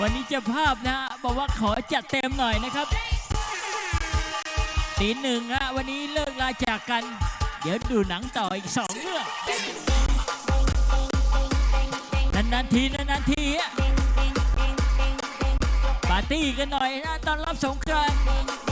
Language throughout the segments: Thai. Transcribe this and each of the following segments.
วันนี้เจะภาพนะบอกว่าขอจัดเต็มหน่อยนะครับตีหนึ่งฮะวันนี้เลิกลาจากกัน เดี๋ยวดูหนังต่ออีกสองเรื่องนานๆทีนานๆทีอะปาร์ตี้กันหน่อยนะตอนรับสงกรานต์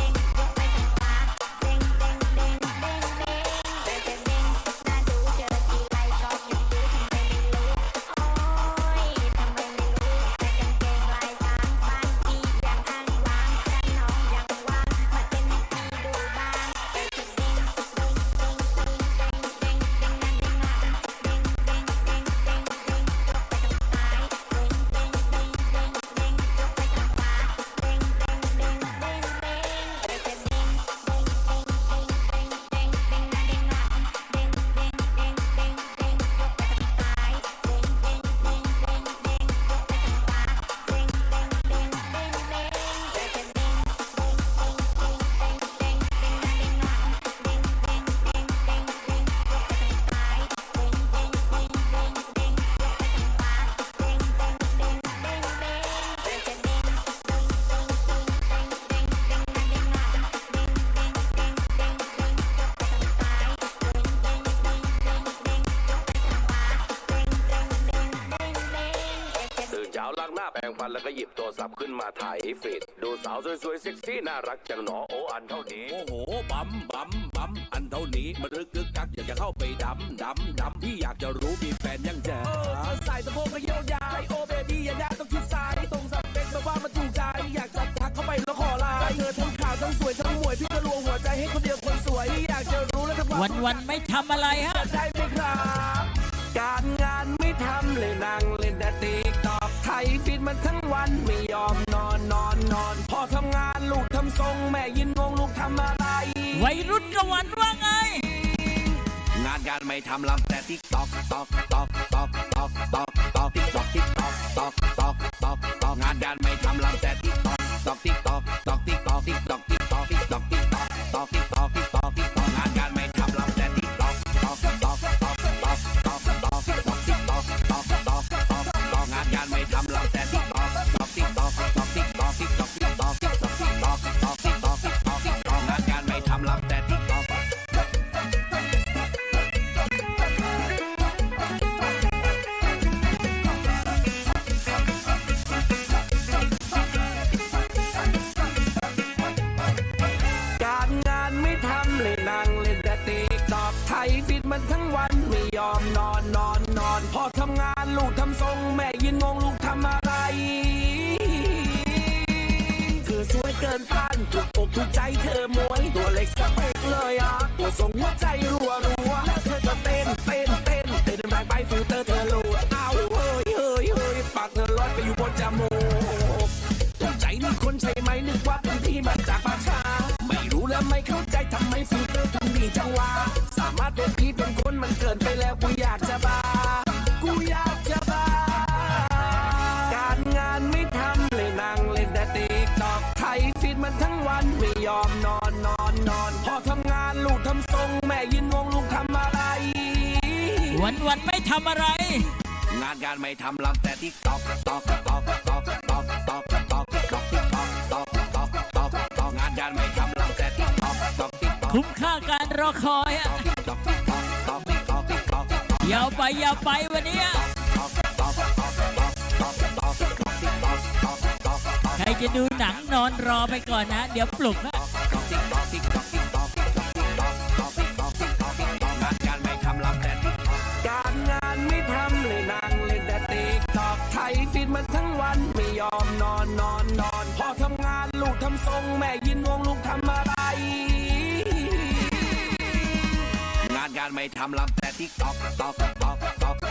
งหน้าแปรงฟันแล้วก็หยิบโทรศัพท์ขึ้นมาถ่ายฟีดดูสาวสวยๆเซ็กซี่น่ารักจังหนอโออันเท่านี้โอ้โหบัมบัมบัมอันเท่านี้มันรึกกึกกักอยากจะเข้าไปดำดำดำพี่อยากจะรู้มีแฟนยังเจอใส่สะโพกก็โยกย้ายโอเบบี้อย่าได้ต้องคิดซ้ายตรงสเปคแบบว่ามันถูกใจอยากจะทักเข้าไปแล้วขอไลน์เธอทั้งขาวทั้งสวยทั้งหมวยพี่จะลวงหัวใจให้คนเดียวคนสวยอยากจะรู้แล้วทั้งวันวันๆไม่ทำอะไรฮะ ได้ไหมครับ การงานไม่ทำเลยนั่ง ฟิตมันทั้งวันไม่ยอมนอนนอนนอนพอทำงานลูกทำทรง แม่ยินงงลูกทำอะไร วัยรุ่นกระวันว่าไง งานการไม่ทำลำแต่ติ๊กตอกตอกตอกตอกตอกตอกตอกติ๊กตอกติ๊กตอกตอกตอกตอกตอกงานการไม่ทำลำแต่ติ๊กตอกตอกติ๊กตอก อะตัวทรงหัวใจรัวรัวแล้วเธอก็เต้นเต้นเต้นเต้นแรงไปฟิลเตอร์เธอโหลดอ้าเฮ้ยเฮ้ยเฮ้ยปากเธอลอยไปอยู่บนจมูกใจนี่คนใช่ไหมนึกว่าเป็นที่มาจากป่าช้าไม่รู้และไม่เข้าใจทำไมฟิลเตอร์ถึงดีจังวะสามารถเป็นพี่เป็นคนมันเกินไปแล้วกูอยากจะบ้ากูอยากจะบ้าการงานไม่ทำเลยนั่งเล่นแต่ติ๊กตอกไทยฟิตมันทั้งวันไม่ยอมนอน ยินงงลูกทำอะไร วันวันๆไม่ทำอะไร งานการไม่ทำลำแต่ติ๊กตอกตอกตอกตอกตอกตอกตอกตอกติ๊กตอกตอกตอกตอกตอกงานการไม่ทำลำแต่ติ๊กตอกตอกติ๊กตอกคุ้มค่าการรอคอยอะติ๊กตอกติ๊กตอกตอกติ๊กตอกติ๊กตอกติ๊กตอก ยาวไปยาวไปวันนี้อะตอกตอกตอกตอกตอกตอกติ๊กตอกติ๊กตอกตอกตอกตอกใครจะดูหนังนอนรอไปก่อนนะ เดี๋ยวปลุกนะ ฟิตมาทั้งวันไม่ยอมนอนนอนนอนพอทำงานลูกทำทรงแม่ยินวงลูกทำอะไร งานการไม่ทำลำแต่ติ๊กตอกตอกตอกตอก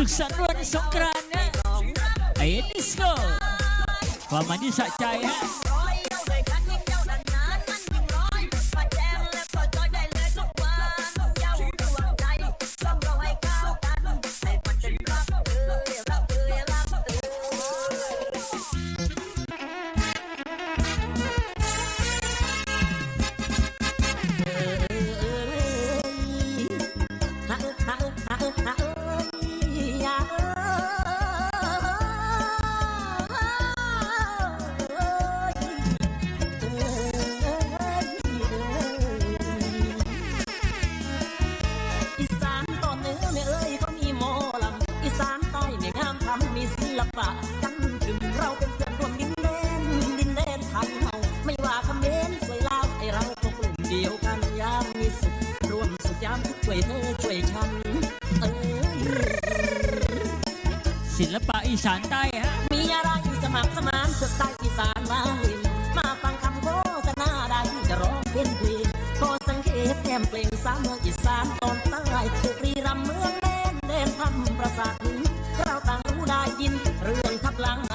suksan ron songkran. Ayat disco. Wamani sak cahaya. มเปล่งสามเมืองอีสานตอนใต้บุรีรัมเมืองแน่นแดนทำประสาทเราต่างรู้ได้ยิน เรื่องทับหลัง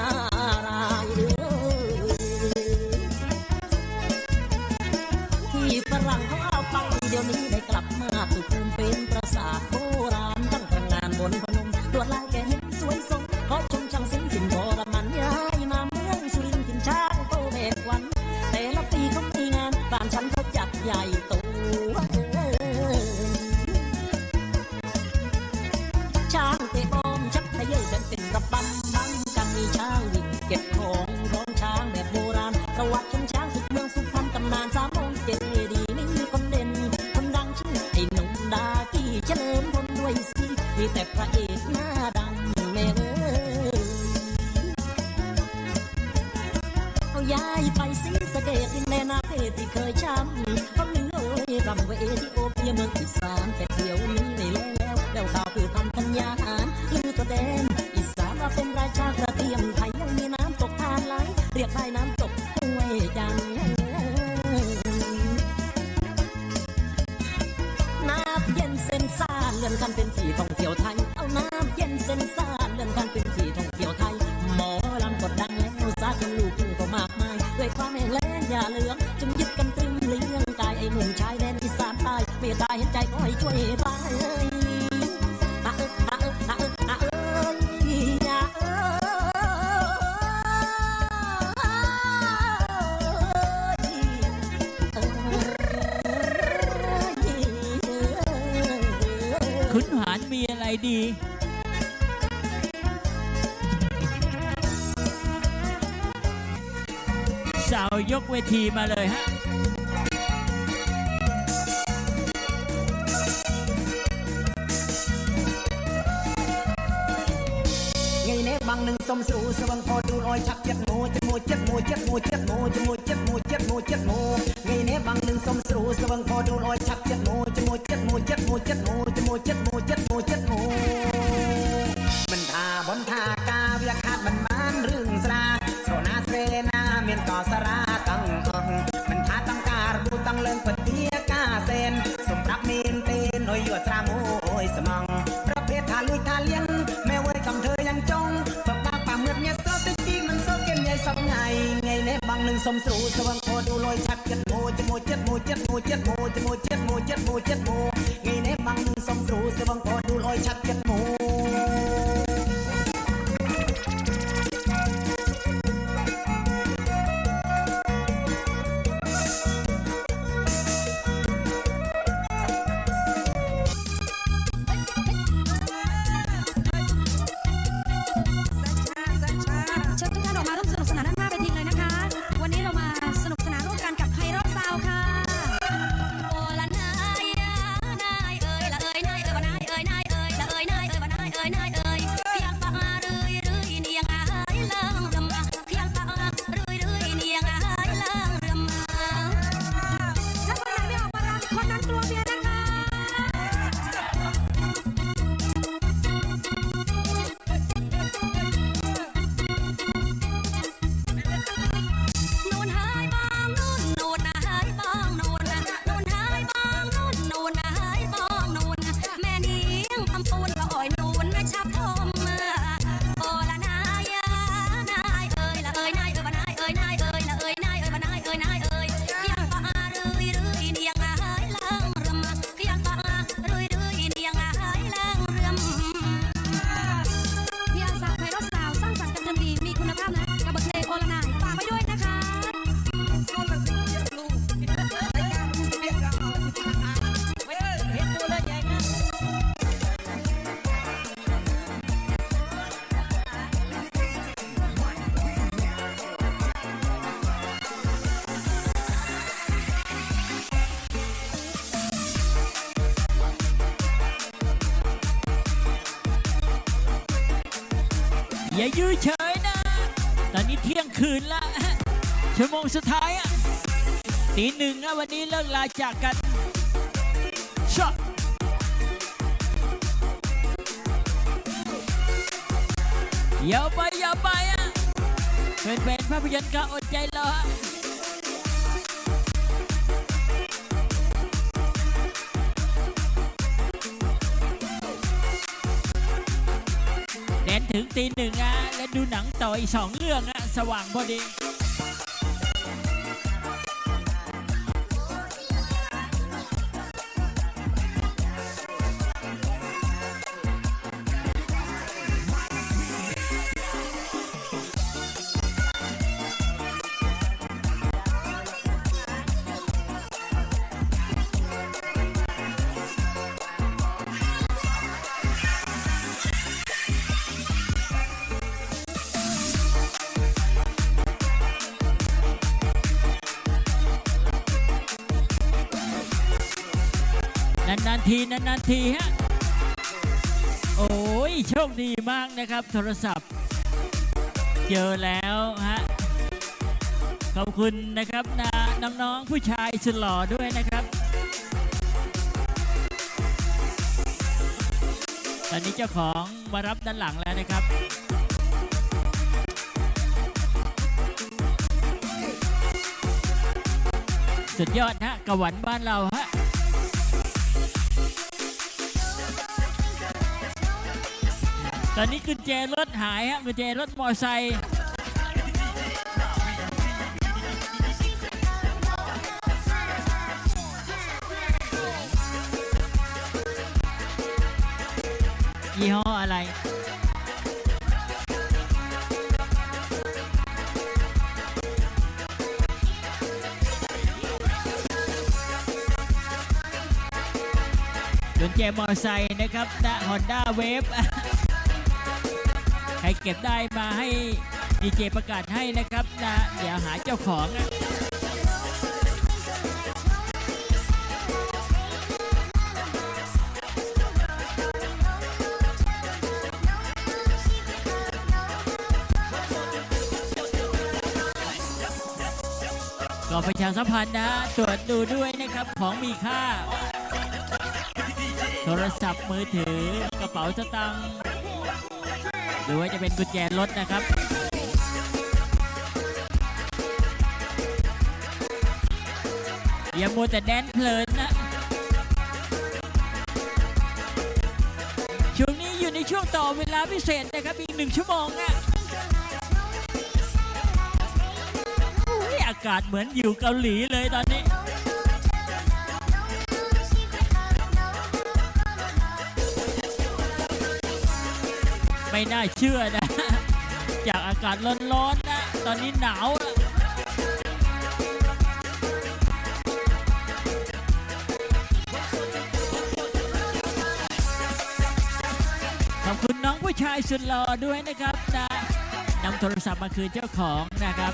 เทบอมชักทะเยอฉันป็นกับบ สาวยกเวทีมาเลยฮะไงเน่บางหนึ่งสมสู่สวังพอดูลอยชักเจ็ดหมูจมูกเจ็ดหมูเจ็ดหมูเจ็ดหมูจมูกเจ็ดหมูเจ็ดหมูเจ็ดหมูไงเน่บางหนึ่งสมสู่สวังพอดูลอยชักเจ็ดหมูจมูกเจ็ดหมูเจ็ดหมูเจ็ดหมูจมูกเจ็ดหมูเจ็ดหมูเจ็ดหมูมันทาบนทากาเวียขาดมันมานเรื่องสลา យយួស្រាមួយស្មងប្រភេទថាលួយថាលៀនមែវយកំធ្វើយ៉ាងចង់បបាក់បាមឿបញាសតិចទីមិនសូវគេញ៉ៃសពថ្ងៃថ្ងៃនេះបងនឹងសុំស្រួលស្វងខោឌូលយឆាក់ចិត្តមួយជាមួយចិត្តមួយចិត្តមួយចិត្តមួយជាមួយចិត្តមួយចិត្តមួយចិត្តមួយថ្ងៃនេះបងនឹងសុំស្រួលស្វងខោឌូលយឆាក់ចិត្តមួយ อย่ายื้อเฉยนะ ตอนนี้เที่ยงคืนละชั่วโมงสุดท้ายอะตีหนึ่งนะวันนี้เลิกลาจากกันชอบอย่าไปอย่าไปอะเป็นเป็นภาพยนตร์ก็อดใจรอ ตีหนึ่งอะและดูหนังต่ออีกสองเรื่องอะสว่างพอดี ทีฮะ โอ้ยโชคดีมากนะครับ โทรศัพท์ เจอแล้วฮะ ขอบคุณนะครับนะน้องๆผู้ชายสุดหล่อด้วยนะครับ ตอนนี้เจ้าของมารับด้านหลังแล้วนะครับสุดยอดฮะกระหวันบ้านเราฮะ ตอนนี้กุญแจรถหายฮะกุญแจรถมอไซค์ยี่ห้ออะไรกุญแจมอไซค์นะครับนะฮอนด้าเวฟ เก็บได้มาให้ดีเจประกาศให้นะครับนะเดี๋ยวหาเจ้าของอะก็ประชาสัมพันธ์นะตรวจดูด้วยนะครับของมีค่า โทรศัพท์มือถือกระเป๋าสตางค์ หรือว่าจะเป็นกุญแจรถนะครับอย่ามัวแต่แดนเพลินนะช่วงนี้อยู่ในช่วงต่อเวลาพิเศษนะครับอีกหนึ่งชั่วโมงอะอุ๊ยอากาศเหมือนอยู่เกาหลีเลยตอน ไม่น่าเชื่อนะ จากอากาศร้อนๆนะ ตอนนี้หนาวขอบคุณน้องผู้ชายสุดหล่อด้วยนะครับนะนำโทรศัพท์มาคืนเจ้าของนะครับ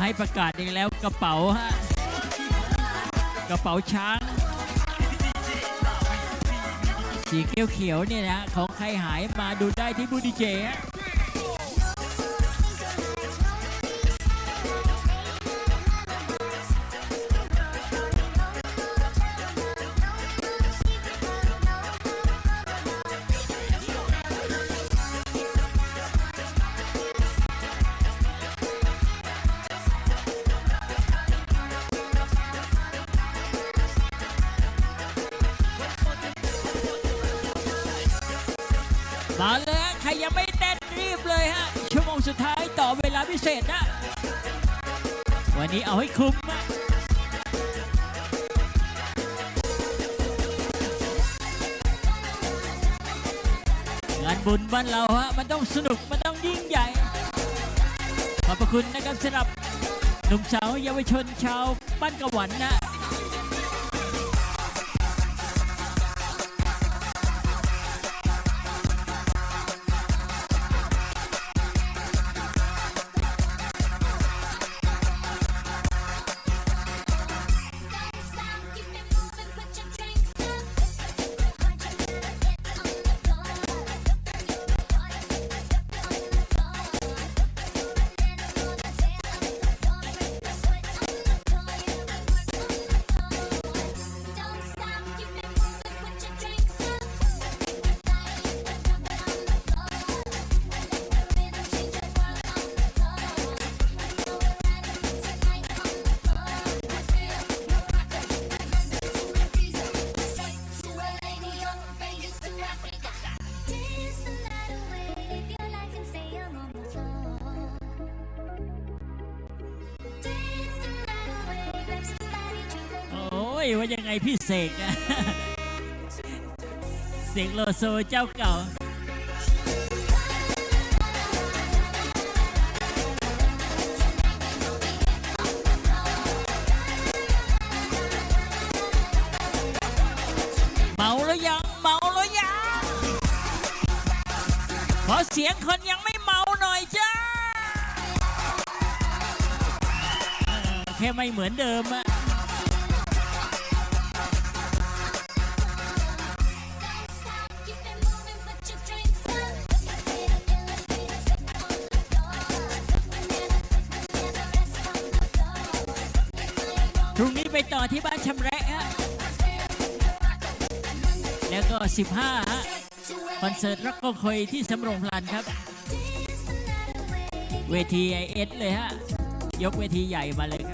ให้ประกาศอีกแล้วกระเป๋าฮะกระเป๋าช้าง สีเขียวๆเนี่ยนะของใครหายมาดูได้ที่บูดีเจฮะ มาเลยใครยังไม่เต้นรีบเลยฮะ ชั่วโมงสุดท้ายต่อเวลาพิเศษนะ วันนี้เอาให้คุ้มฮะงานบุญบ้านเราฮะ มันต้องสนุก มันต้องยิ่งใหญ่ ขอบพระคุณนะครับสำหรับหนุ่มสาวเยาวชนชาวบ้านกระหวันนะ ยว่ายังไงพี่เสกอะเสกโลโซเจ้าเก่าเมาแล้วยังเมาแล้วยังขอเสียงคนยังไม่เมาหน่อยจ้าแค่ไม่เหมือนเดิมอะ ที่บ้านชำแระฮะแล้วก็ 15ฮะคอนเสิร์ตรักก็คอยที่สำโรงพลันครับ เวทีไอเอสเลยฮะ ยกเวทีใหญ่มาเลย